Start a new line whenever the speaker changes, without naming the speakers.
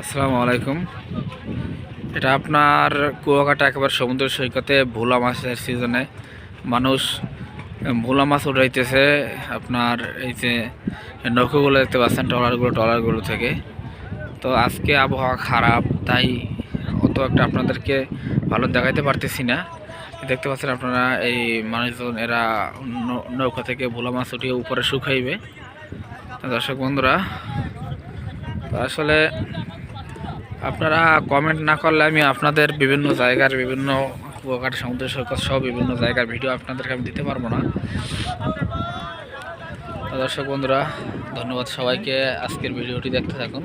আসসালামু আলাইকুম। এটা আপনার কুয়াকাটা একেবারে সমুদ্র সৈকতে ভোলা মাছের সিজনে। মানুষ ভোলা মাছ উঠাইতেছে আপনার এই যে নৌকোগুলো দেখতে পাচ্ছেন, ট্রলারগুলো ট্রলারগুলো থেকে। তো আজকে আবহাওয়া খারাপ, তাই অত একটা আপনাদেরকে ভালো দেখাইতে পারতেছি না। দেখতে পাচ্ছেন আপনারা এই মানুষজন, এরা নৌকা থেকে ভোলা মাছ উঠিয়ে উপরে শুকাইবে। দর্শক বন্ধুরা আসলে আপনারা কমেন্ট না করলে আমি আপনাদের বিভিন্ন জায়গার বিভিন্ন কুয়াকাটা সমুদ্র সৈকত সহ বিভিন্ন জায়গার ভিডিও আপনাদেরকে আমি দিতে পারব না। দর্শক বন্ধুরা, ধন্যবাদ সবাইকে। আজকের ভিডিওটি দেখতে থাকুন।